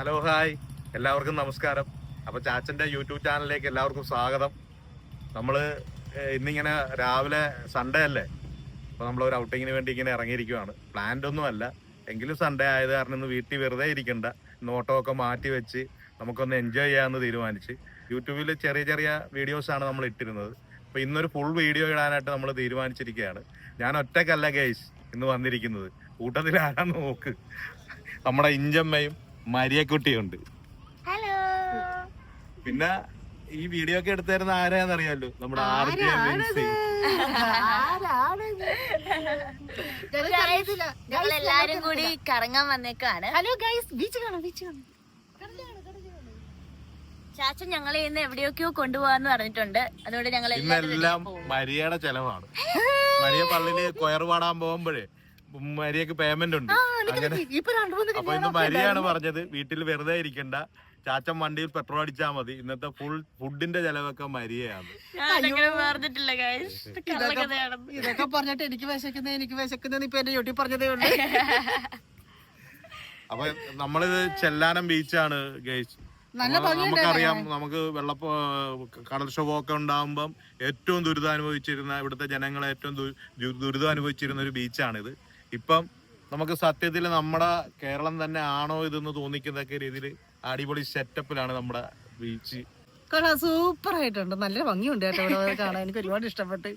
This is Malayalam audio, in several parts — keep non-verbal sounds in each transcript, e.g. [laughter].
Hello hi. എല്ലാവർക്കും നമസ്കാരം. അപ്പൊ ചാച്ചന്റെ യൂട്യൂബ് ചാനലിലേക്ക് എല്ലാവർക്കും സ്വാഗതം. നമ്മൾ ഇന്നിങ്ങനെ രാവിലെ സൺഡേ അല്ലേ? അപ്പൊ നമ്മൾ ഒരു ഔട്ടിങ്ങിന് വേണ്ടി ഇങ്ങനെ ഇറങ്ങിയിരിക്കുവാണ്. പ്ലാൻഡ് ഒന്നും അല്ല. എങ്കിലും സൺഡേ ആയത് കാരണം ഇന്ന് വീട്ടിൽ വെറുതെ ഇരിക്കണ്ട. ഇന്ന് ഓട്ടമൊക്കെ മാറ്റി വെച്ച് നമുക്കൊന്ന് എൻജോയ് ചെയ്യാമെന്ന് തീരുമാനിച്ച് യൂട്യൂബിൽ ചെറിയ ചെറിയ വീഡിയോസ് ആണ് നമ്മൾ ഇട്ടിരുന്നത്. അപ്പൊ ഇന്നൊരു ഫുൾ വീഡിയോ ഇടാനായിട്ട് നമ്മൾ തീരുമാനിച്ചിരിക്കുകയാണ്. ഞാൻ ഒറ്റക്കല്ല ഗൈസ് ഇന്ന് വന്നിരിക്കുന്നത്. കൂട്ടത്തിൽ ആരാന്ന് നോക്ക്? നമ്മുടെ ഇഞ്ചമ്മയും മരിയക്കുട്ടിയുണ്ട്. ഹലോ. പിന്നെ ഈ വീഡിയോ ഒക്കെ എടുത്തായിരുന്ന ആരാന്ന് അറിയാലോ നമ്മുടെ ആർ ജെ ഞങ്ങൾ എല്ലാരും കൂടി കറങ്ങാൻ വന്നേക്കാണ്. ഹലോ ഗൈസ് ബീച്ച് കാണാം ബീച്ച് കാണാം. ചാച്ചൻ ഞങ്ങളെ ഇന്ന് എവിടെയൊക്കെയോ കൊണ്ടുപോകാന്ന് പറഞ്ഞിട്ടുണ്ട്. അതുകൊണ്ട് ഞങ്ങൾ ഇന്നെല്ലാം മരിയയുടെ ചെലവാണ്. മരിയ പള്ളിയിൽ കൊയർ പാടാൻ പോകുമ്പോഴേ മരിയക്ക് പേയ്മെന്റ് ഉണ്ട്. അങ്ങനെ ഇപ്പൊ രണ്ടു മൂന്ന് അപ്പൊ ഇന്ന് മരിയാണ് പറഞ്ഞത്. വീട്ടിൽ വെറുതെ ഇരിക്കണ്ട. ചാച്ചൻ വണ്ടിയിൽ പെട്രോൾ അടിച്ചാൽ മതി. ഇന്നത്തെ ഫുൾ ഫുഡിന്റെ ചെലവൊക്കെ മരിയയാണ്. കള്ളക്കഥയാണ്. ഇതൊക്കെ പറഞ്ഞിട്ട് എനിക്ക് വിശക്കുന്നത് എനിക്ക് വിശക്കുന്നത് ഇപ്പൊ എന്റെ യൂട്യൂബ് പറഞ്ഞതേ ഉള്ളൂ. [laughs] അപ്പൊ നമ്മളിത് ചെല്ലാനം ബീച്ചാണ് ഗൈസ് നമുക്കറിയാം നമുക്ക് വെള്ളപ്പോ കടൽക്ഷോഭമൊക്കെ ഉണ്ടാകുമ്പം ഏറ്റവും ദുരിതം അനുഭവിച്ചിരുന്ന ഇവിടുത്തെ ജനങ്ങൾ ഏറ്റവും ദുരിതം അനുഭവിച്ചിരുന്ന ഒരു ബീച്ചാണിത് ഇപ്പം നമുക്ക് സത്യത്തിൽ നമ്മുടെ കേരളം തന്നെ ആണോ ഇതെന്ന് തോന്നിക്കുന്നൊക്കെ രീതിയിൽ അടിപൊളി സെറ്റപ്പിലാണ് നമ്മുടെ ബീച്ച്. സൂപ്പർ ആയിട്ടുണ്ട് നല്ല ഭംഗിയുണ്ട് കേട്ടോ കാണാൻ. എനിക്ക് ഒരുപാട് ഇഷ്ടപ്പെട്ട്.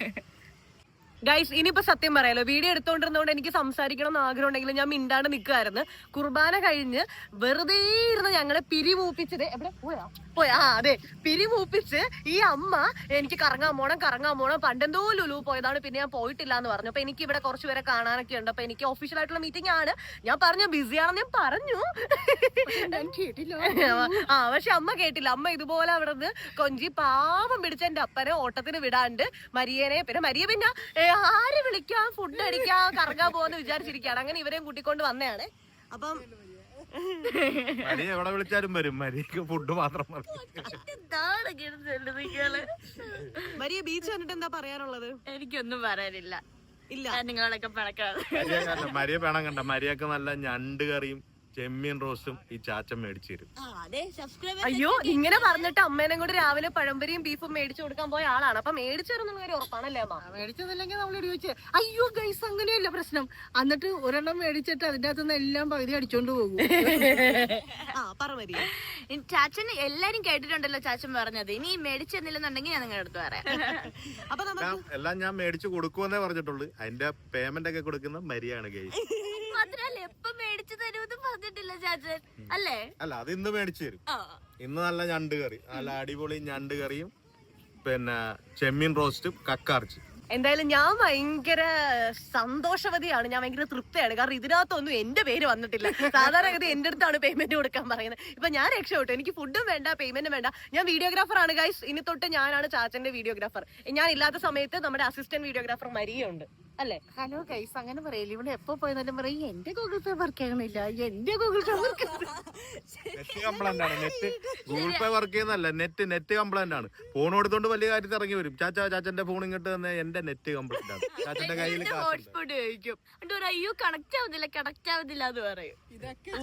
ഗൈസ് ഇനിയിപ്പോ സത്യം പറയാലോ വീഡിയോ എടുത്തോണ്ടിരുന്നോണ്ട് എനിക്ക് സംസാരിക്കണം എന്ന് ആഗ്രഹം ഉണ്ടെങ്കിലും ഞാൻ മിണ്ടാണ്ട് നിൽക്കുമായിരുന്നു കുർബാന കഴിഞ്ഞ് വെറുതെ ഇരുന്ന് ഞങ്ങളെ പിരിമൂപ്പിച്ചത് എവിടെ? പോയാ? പോയാ. ആ അതെ. പിരിമൂപ്പിച്ച് ഈ അമ്മ എനിക്ക് കറങ്ങാൻ പോണം കറങ്ങാൻ പോണം. പണ്ടെന്തോ ലുലു പോയതാണ് പിന്നെ ഞാൻ പോയിട്ടില്ല എന്ന് പറഞ്ഞു. അപ്പൊ എനിക്ക് ഇവിടെ കുറച്ച് പേരെ കാണാനൊക്കെ ഉണ്ട്. അപ്പൊ എനിക്ക് ഒഫീഷ്യൽ ആയിട്ടുള്ള മീറ്റിംഗ് ആണ്. ഞാൻ പറഞ്ഞു ബിസി ആണെന്ന് ഞാൻ പറഞ്ഞു. ആ പക്ഷെ അമ്മ കേട്ടില്ല. അമ്മ ഇതുപോലെ അവിടെ നിന്ന് കൊഞ്ചി പാവം പിടിച്ച എന്റെ അപ്പനെ ഓട്ടത്തിന് വിടാണ്ട് മരിയനെ. പിന്നെ മരിയ പിന്നെ ആര് വിളിക്കാം? ഫുഡ് അടിക്കാം കറങ്ങാൻ പോകുന്ന വിചാരിച്ചിരിക്കുകയാണ്. അങ്ങനെ ഇവരെയും കൂട്ടിക്കൊണ്ട് വന്നതാണ്. അപ്പം മരിയ എവിടെ വിളിച്ചാലും വരും മരിയക്ക് ഫുഡ് മാത്രം മരിയ ബീച്ച് കണ്ടിട്ട് എന്താ പറയാനുള്ളത്? എനിക്കൊന്നും പറയാനില്ല. ഇല്ല. നിങ്ങളൊക്കെ നിങ്ങളോടൊക്കെ മരിയ പെണം മരിയ കണ്ട. മരിയൊക്കെ നല്ല ഞണ്ട് കറിയും ചെമ്മീൻ റോസും ഈ ചാച്ചൻ മേടിച്ചു തരും അയ്യോ ഇങ്ങനെ പറഞ്ഞിട്ട് അമ്മേനെ കൂടെ രാവിലെ പഴംപരിയും ബീഫും മേടിച്ചു കൊടുക്കാൻ പോയ ആളാണ്. അപ്പൊ മേടിച്ചു കാര്യം ഉറപ്പാണല്ലേ അമ്മ? മേടിച്ചതല്ലെങ്കിൽ നമ്മൾ ചോദിച്ചു അയ്യോ ഗൈസ് അങ്ങനെയല്ല പ്രശ്നം. എന്നിട്ട് ഒരെണ്ണം മേടിച്ചിട്ട് അതിന്റെ അകത്തുനിന്ന് എല്ലാം പകുതി അടിച്ചോണ്ട് പോകും. ചാച്ചൻ എല്ലാരും കേട്ടിട്ടുണ്ടല്ലോ ചാച്ചൻ പറഞ്ഞത്. ഇനി മേടിച്ചെന്നില്ലെന്നുണ്ടെങ്കിൽ ഞാൻ നിങ്ങളുടെ അടുത്ത് പറയാം. അപ്പൊ എല്ലാം ഞാൻ മേടിച്ചു കൊടുക്കുമെന്നേ പറഞ്ഞിട്ടുള്ളൂ. അതിന്റെ പേയ്മെന്റ് ഒക്കെ കൊടുക്കുന്ന മരിയാണ് ഗൈസ് മാത്രല്ല എപ്പൊ മേടിച്ചു തരുമെന്ന് പറഞ്ഞിട്ടില്ല ചാച്ചൻ. അല്ലേ? അല്ല അത് ഇന്ന് മേടിച്ചു തരും. ഇന്ന് നല്ല ഞണ്ട് കറി നല്ല അടിപൊളി ഞണ്ട് കറിയും പിന്നെ ചെമ്മീൻ റോസ്റ്റും കക്കാർച്ചി എന്തായാലും ഞാൻ ഭയങ്കര സന്തോഷവതിയാണ്. ഞാൻ ഭയങ്കര തൃപ്തിയാണ്. കാരണം ഇതിനകത്തൊന്നും എന്റെ പേര് വന്നിട്ടില്ല. സാധാരണഗതി എന്റെ അടുത്താണ് പേയ്മെന്റ് കൊടുക്കാൻ പറയുന്നത്. ഇപ്പൊ ഞാൻ രക്ഷപ്പെട്ടു. എനിക്ക് ഫുഡും വേണ്ട പേയ്മെന്റും വേണ്ട. ഞാൻ വീഡിയോഗ്രാഫർ ആണ് ഗൈസ് ഇനി തൊട്ട് ഞാനാണ് ചാച്ചന്റെ വീഡിയോഗ്രാഫർ ഞാൻ ഇല്ലാത്ത സമയത്ത് നമ്മുടെ അസിസ്റ്റന്റ് വീഡിയോഗ്രാഫർ മരിയുണ്ട്. അല്ലേ? ഹലോ ഗൈസ് അങ്ങനെ പറയില്ല. ഇവിടെ എപ്പോ പോയെന്നാലും പറയും എന്റെ ഗൂഗിൾ പേ വർക്ക് ചെയ്യണില്ല. എന്റെ Google pay work net complaint ആണ്. നെറ്റ് ഗൂഗിൾ പേ വർക്ക് ചെയ്യുന്നല്ല നെറ്റ് നെറ്റ് കംപ്ലൈന്റ് ആണ്. ഫോൺ എടുത്തോണ്ട് വലിയ കാര്യത്തിൽ ഇറങ്ങി വരും. ചാച്ചാ ചാച്ചന്റെ ഫോൺ ഇങ്ങോട്ട് തന്നെ. എന്റെ നെറ്റ് കംപ്ലൈന്റ് ആണ്. [laughs] ചാച്ചന്റെ കയ്യിൽ ഹോട്ട്സ്പോട്ട് എന്നിട്ട് അയ്യോ കണക്ട് ആവുന്നില്ല കണക്ട് ആവുന്നില്ല എന്ന് പറയും.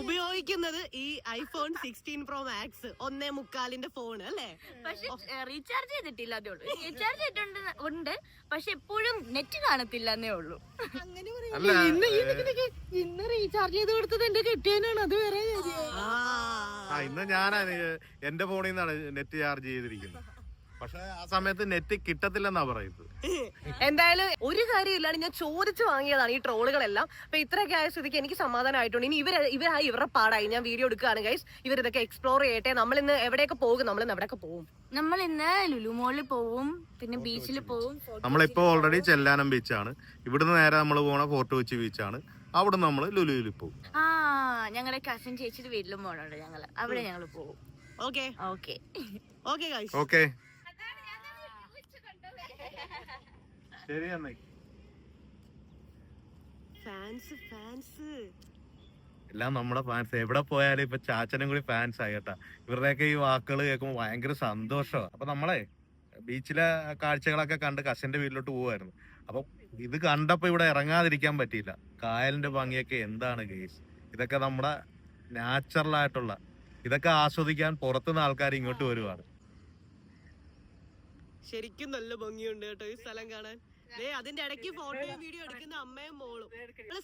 ഉപയോഗിക്കുന്നത് ഈ ഐഫോൺ സിക്സ്റ്റീൻ പ്രോ മാക്സ് ഒന്നേ മുക്കാലിന്റെ ഫോൺ അല്ലേ? പക്ഷെ റീചാർജ് ചെയ്തിട്ടില്ല അതേ ഉള്ളൂ. റീചാർജ് ചെയ്തിട്ടുണ്ട് ഉണ്ട്. പക്ഷെ എപ്പോഴും നെറ്റ് കാണത്തില്ല. എന്നേ ഉള്ളൂ. ഇന്ന് റീചാർജ് ചെയ്ത് കൊടുത്തത് എന്റെ കെട്ടിയനാണ് അത് വേറെ ഇന്ന് ഞാനാണ് എന്റെ ഫോണിൽ നിന്നാണ് നെറ്റ് ചാർജ് ചെയ്തിരിക്കുന്നത്. പക്ഷെ ആ സമയത്ത് നെറ്റ് കിട്ടത്തില്ലെന്നാ പറയുന്നത്. എന്തായാലും ഒരു കാര്യമില്ലാണ്ട് ഞാൻ ചോദിച്ചു വാങ്ങിയതാണ് ഈ ട്രോളുകളെല്ലാം. അപ്പൊ ഇത്രയൊക്കെ ആയ സ്ഥിതിക്ക് എനിക്ക് സമാധാനമായിട്ടുണ്ട്. ഇനി ഇവർ ഇവരായി ഇവരുടെ പാടായി. ഞാൻ വീഡിയോ എടുക്കുകയാണ് ഗൈസ് ഇവർ ഇതൊക്കെ എക്സ്പ്ലോർ ചെയ്യട്ടെ. നമ്മൾ ഇന്ന് എവിടെയൊക്കെ പോകും? നമ്മൾ ഇന്ന് എവിടെയൊക്കെ പോകും നമ്മൾ ഇന്ന് ലുലു മോളിൽ പോവും പിന്നെ ബീച്ചിൽ പോവും. നമ്മളിപ്പോ ഓൾറെഡി ചെല്ലാനം ബീച്ചാണ് ഇവിടുന്ന് നേരെ നമ്മൾ പോണ ഫോർട്ട് കൊച്ചി ബീച്ചാണ് അവിടെ നമ്മൾ ലുലുവിൽ പോകും ആ ഞങ്ങളുടെ കസിൻ ചേച്ചിയുടെ വീട്ടിലും പോകണുണ്ട് ഞങ്ങൾ. അവിടെ ഞങ്ങൾ പോകും ഓക്കെ ഓക്കെ ഓക്കെ ഓക്കെ ശരി അമ്മേ. ഫാൻസ് ഫാൻസ് എല്ലാം നമ്മുടെ ഫാൻസ് എവിടെ പോയാലും ഇപ്പൊ ചാച്ചനും കൂടി ഫാൻസ് ആയി കേട്ടാ. ഇവരുടെയൊക്കെ ഈ വാക്കുകൾ കേൾക്കുമ്പോൾ ഭയങ്കര സന്തോഷമാണ്. അപ്പൊ നമ്മളെ ബീച്ചിലെ കാഴ്ചകളൊക്കെ കണ്ട് കസിന്റെ വീട്ടിലോട്ട് പോവായിരുന്നു അപ്പൊ ഇത് കണ്ടപ്പോ ഇവിടെ ഇറങ്ങാതിരിക്കാൻ പറ്റിയില്ല. കായലിന്റെ ഭംഗിയൊക്കെ എന്താണ് കേസ് ഇതൊക്കെ നമ്മുടെ നാച്ചുറൽ ആയിട്ടുള്ള ഇതൊക്കെ ആസ്വദിക്കാൻ പുറത്തുനിന്ന് ആൾക്കാർ ഇങ്ങോട്ട് വരുവാണ്. ശരിക്കും നല്ല ഭംഗിയുണ്ട് കേട്ടോ ഈ സ്ഥലം കാണാൻ. ദേ അതിന്റെ ഇടയ്ക്ക് ഫോട്ടോയും വീഡിയോ എടുക്കുന്ന അമ്മയും മോളും.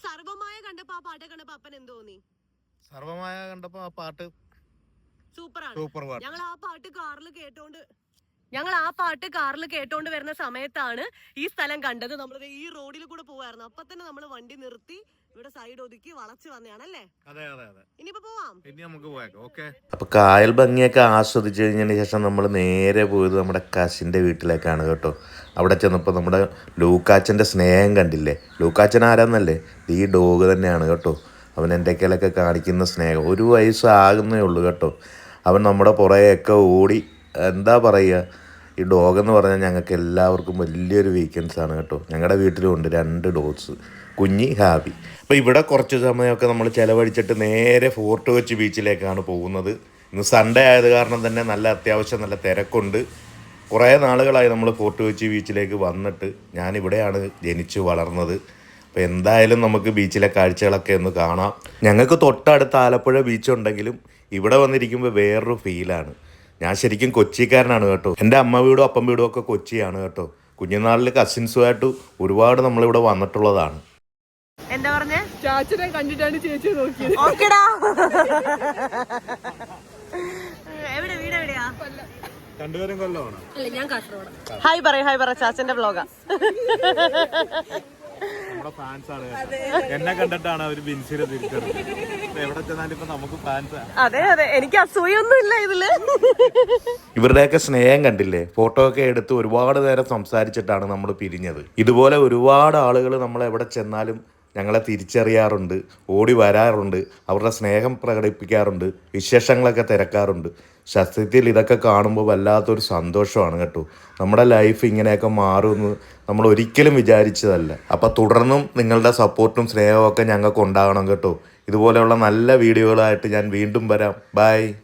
സർവമായ കണ്ടപ്പോ ആ പാട്ട് കണ്ടപ്പോ അപ്പൻ എന്ത് തോന്നി? സർവമായ കണ്ടപ്പോ ആ പാട്ട് സൂപ്പറാണ്. സൂപ്പർ പാട്ട്. ഞങ്ങൾ ആ പാട്ട് കാറിൽ കേട്ടോണ്ട് ഞങ്ങൾ ആ പാട്ട് കാറിൽ കേട്ടോണ്ട് വരുന്ന സമയത്താണ് ഈ സ്ഥലം കണ്ടത്. നമ്മൾ ഈ റോഡിൽ കൂടെ പോവായിരുന്നു. അപ്പൊ തന്നെ നമ്മൾ വണ്ടി നിർത്തി ഇവിടെ സൈഡ് ഒതുക്കി വളച്ച് വന്നതാണല്ലേ അതെ അതെ അതെ. ഇനിയിപ്പോ പോവാം. ഇനി നമുക്ക് പോയേക്കാം ഓക്കെ? അപ്പൊ കായൽ ഭംഗിയൊക്കെ ആസ്വദിച്ചു കഴിഞ്ഞതിന് ശേഷം നമ്മൾ നേരെ പോയത് നമ്മുടെ കസിന്റെ വീട്ടിലേക്കാണ് കേട്ടോ. അവിടെ ചെന്നപ്പോൾ നമ്മുടെ ലൂക്കാച്ചന്റെ സ്നേഹം കണ്ടില്ലേ? ലൂക്കാച്ചൻ ആരാന്നല്ലേ? ഈ ഡോഗ് തന്നെയാണ് കേട്ടോ. അവൻ എന്റെ കയ്യിലൊക്കെ കാണിക്കുന്ന സ്നേഹം. ഒരു വയസ്സാകുന്നേ ഉള്ളൂ കേട്ടോ. അവൻ നമ്മുടെ പുറകെയൊക്കെ ഓടി എന്താ പറയുക ഈ ഡോഗ് എന്ന് പറഞ്ഞാൽ ഞങ്ങൾക്ക് എല്ലാവർക്കും വലിയൊരു വീക്കെൻഡ്സ് ആണ് കേട്ടോ. ഞങ്ങളുടെ വീട്ടിലുണ്ട് രണ്ട് ഡോഗ്സ് കുഞ്ഞി ഹാബി. അപ്പോൾ ഇവിടെ കുറച്ച് സമയമൊക്കെ നമ്മൾ ചിലവഴിച്ചിട്ട് നേരെ ഫോർട്ട് കൊച്ചി ബീച്ചിലേക്കാണ് പോകുന്നത്. ഇന്ന് സൺഡേ ആയത് കാരണം തന്നെ നല്ല അത്യാവശ്യം നല്ല തിരക്കുണ്ട്. കുറേ നാളുകളായി നമ്മൾ ഫോർട്ട് കൊച്ചി ബീച്ചിലേക്ക് വന്നിട്ട് ഞാനിവിടെയാണ് ജനിച്ചു വളർന്നത്. അപ്പോൾ എന്തായാലും നമുക്ക് ബീച്ചിലെ കാഴ്ചകളൊക്കെ ഒന്ന് കാണാം. ഞങ്ങൾക്ക് തൊട്ടടുത്ത് ആലപ്പുഴ ബീച്ചുണ്ടെങ്കിലും ഇവിടെ വന്നിരിക്കുമ്പോൾ വേറൊരു ഫീലാണ് ഞാൻ ശരിക്കും കൊച്ചിക്കാരനാണ് കേട്ടോ. എന്റെ അമ്മ വീടും അപ്പം വീടും ഒക്കെ കൊച്ചിയാണ് കേട്ടോ. കുഞ്ഞുനാളിൽ കസിൻസുമായിട്ട് ഒരുപാട് നമ്മളിവിടെ വന്നിട്ടുള്ളതാണ്. എന്താ പറഞ്ഞേ? ചാച്ചനെ കണ്ടിട്ടാണ് ചേച്ചി നോക്കിയത്. ഓക്കെടാ. എവിടെ വീട് എവിടെയാ? രണ്ടുപേരും കൊല്ലമാണ്? അല്ല ഞാൻ കാസർഗോഡ്. ഹായ് പറയൂ ഹായ് പറ ചാച്ചന്റെ വ്ലോഗാ നമ്മുടെ ഫാൻസ് ആണ് എന്നെ കണ്ടിട്ടാണ് അവർ ബിൻസിനെ തിരിച്ചത് എവിടെ ചെന്നാലും ഇപ്പൊ നമുക്ക് ഫാൻസ് അതെ അതെ. എനിക്ക് അസൂയൊന്നും ഇല്ല ഇതിൽ. ഇവരുടെയൊക്കെ സ്നേഹം കണ്ടില്ലേ? ഫോട്ടോ ഒക്കെ എടുത്ത് ഒരുപാട് നേരം സംസാരിച്ചിട്ടാണ് നമ്മൾ പിരിഞ്ഞത്. ഇതുപോലെ ഒരുപാട് ആളുകൾ നമ്മൾ എവിടെ ചെന്നാലും ഞങ്ങളെ തിരിച്ചറിയാറുണ്ട് ഓടി വരാറുണ്ട് അവരുടെ സ്നേഹം പ്രകടിപ്പിക്കാറുണ്ട് വിശേഷങ്ങളൊക്കെ തിരക്കാറുണ്ട്. സത്യത്തിൽ ഇതൊക്കെ കാണുമ്പോൾ വല്ലാത്തൊരു സന്തോഷമാണ് കേട്ടോ. നമ്മുടെ ലൈഫ് ഇങ്ങനെയൊക്കെ മാറുമെന്ന് നമ്മൾ ഒരിക്കലും വിചാരിച്ചതല്ല. അപ്പം തുടർന്നും നിങ്ങളുടെ സപ്പോർട്ടും സ്നേഹവും ഒക്കെ ഞങ്ങൾക്ക് ഉണ്ടാകണം കേട്ടോ. ഇതുപോലെയുള്ള നല്ല വീഡിയോകളായിട്ട് ഞാൻ വീണ്ടും വരാം. ബൈ